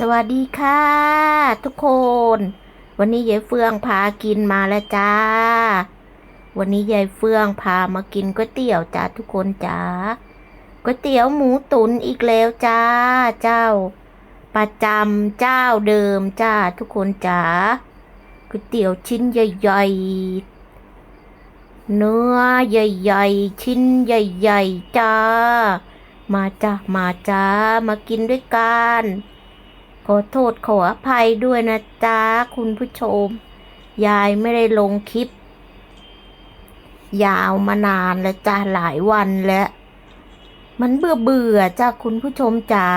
สวัสดีค่ะ ทุกคน วันนี้ยายเฟื่องพากินมาแล้วจ้า วันนี้ยายเฟื่องพามากินก๋วยเตี๋ยวจ้าทุกคนจ้าก๋วยเตี๋ยวหมูตุ๋นอีกแล้วจ้า เจ้า ประจำเจ้าเดิมจ้าทุกคนจ้าก๋วยเตี๋ยวชิ้นใหญ่ๆเนื้อใหญ่ๆชิ้นใหญ่ๆจ้า มาจ้ามาจ้ามากินด้วยกัน ขอโทษขออภัยด้วยนะจ๊ะคุณผู้ชม ยายไม่ได้ลงคลิป ยาวมานานแล้วจ้าหลายวันแล้ว มันเบื่อเบื่อจ้าคุณผู้ชมจ๋า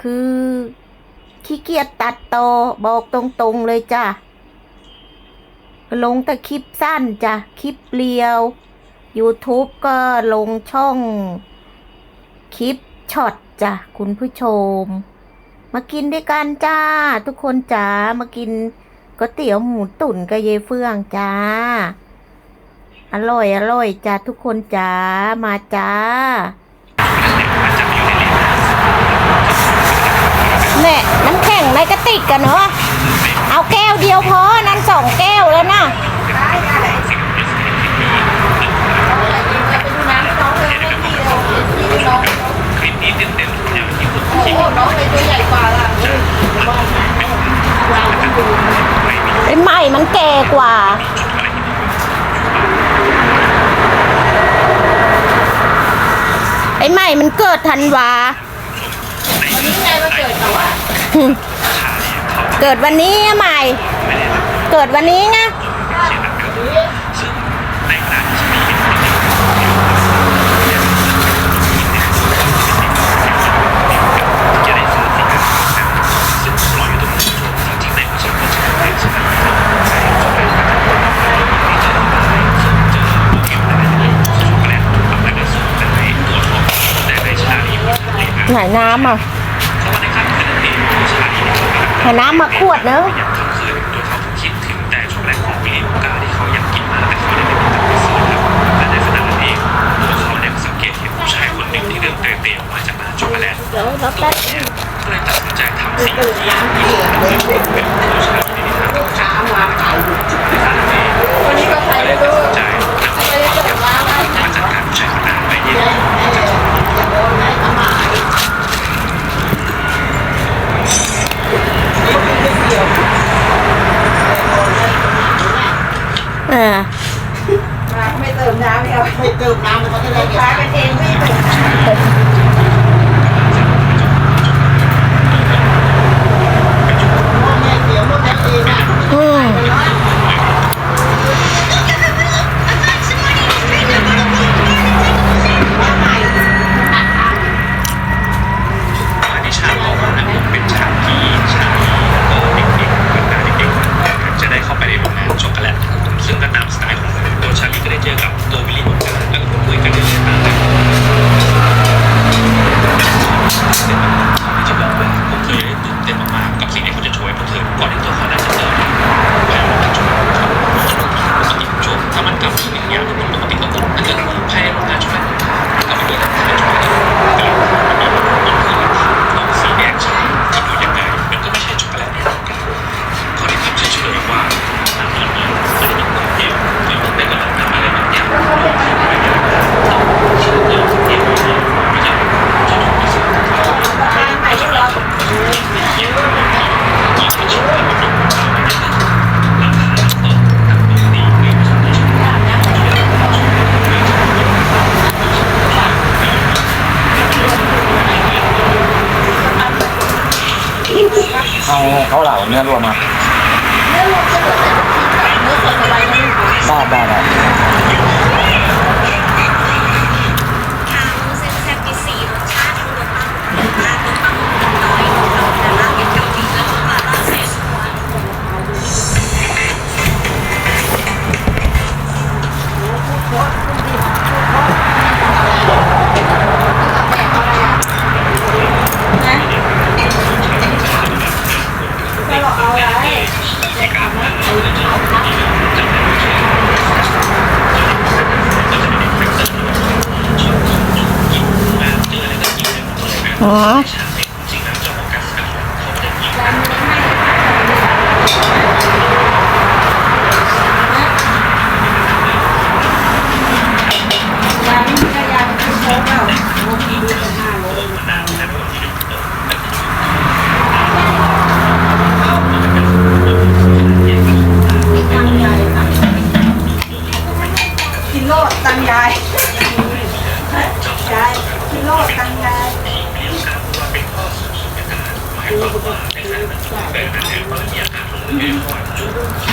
คือขี้เกียจตัดต่อบอกตรงๆเลยจ้าลงแต่คลิปสั้นจ้ะ คลิปเรียว YouTube ก็ลงช่อง คลิปช็อตจ้ะ คุณผู้ชม มากินด้วยกันจ้า ทุกคนจ้ามากินก๋วยเตี๋ยวหมูตุ๋นกับเยายเฟื่องจ้า อร่อย อร่อยจ้าทุกคนจ้ามาจ้าเนี่ยน้ำแข็งในกระติกกันเนาะเอาแก้วเดียวพอนั่นสองแก้วแล้วนะคลิป ม่มันแก่กว่าไอ้ใหม่มันเกิดธันวาวันนี้ไงมาเกิดกับว่าเกิดวันนี้อะใหม่ เกิดวันนี้ไง นหนึ่งที่เดินเตะๆออกมาจากร้านอกโกแลตเดี๋ยวราแป๊บก็เลยตัดสินใจทำสิ่งที่ ไม่เอาไม่เติมน้ำมันก็จะได้เก็บ เอาเขาเหล่าเนื้อรวมมาเนื้อรวมจะเหลือแต่เนื้อสดอะไรไม่รู้ได้ได้ได้ อ๋ Ninguém pode.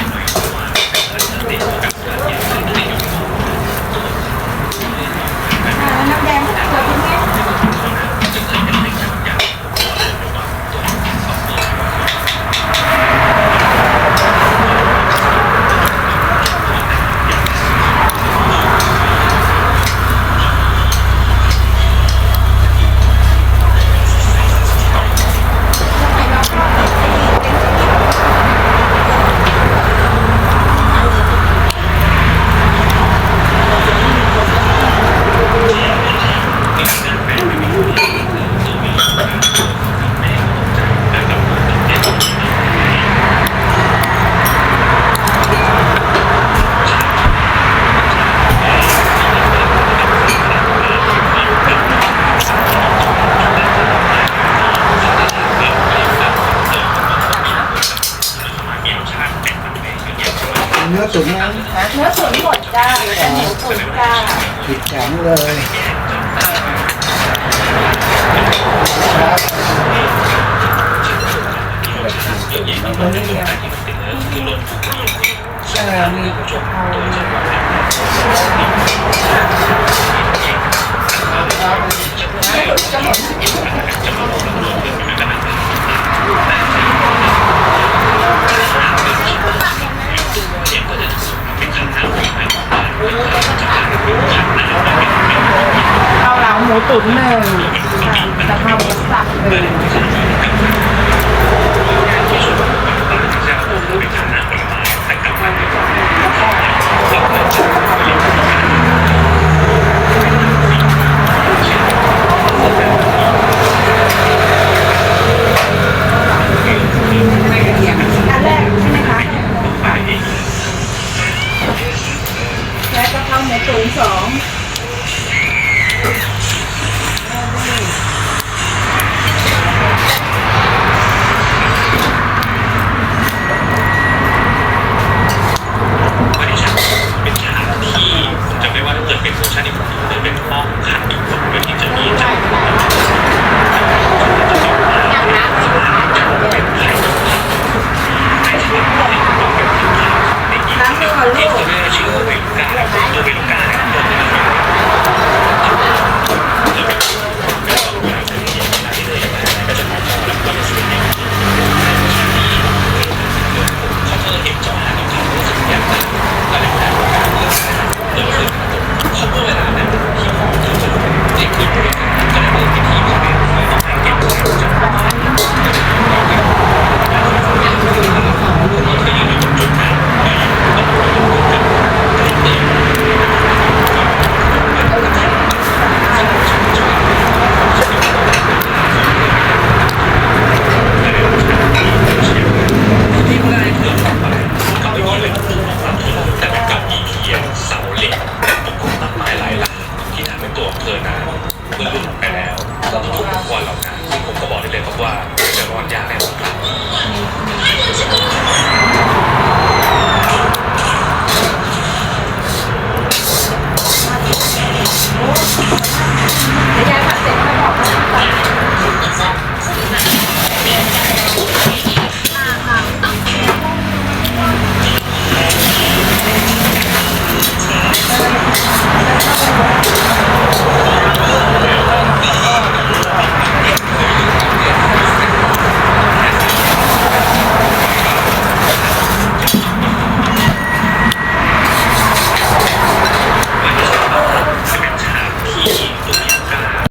ผิดจังเลยครับใช่มีครับ ตุ๋นเลยค่ะกะเพราสับเลย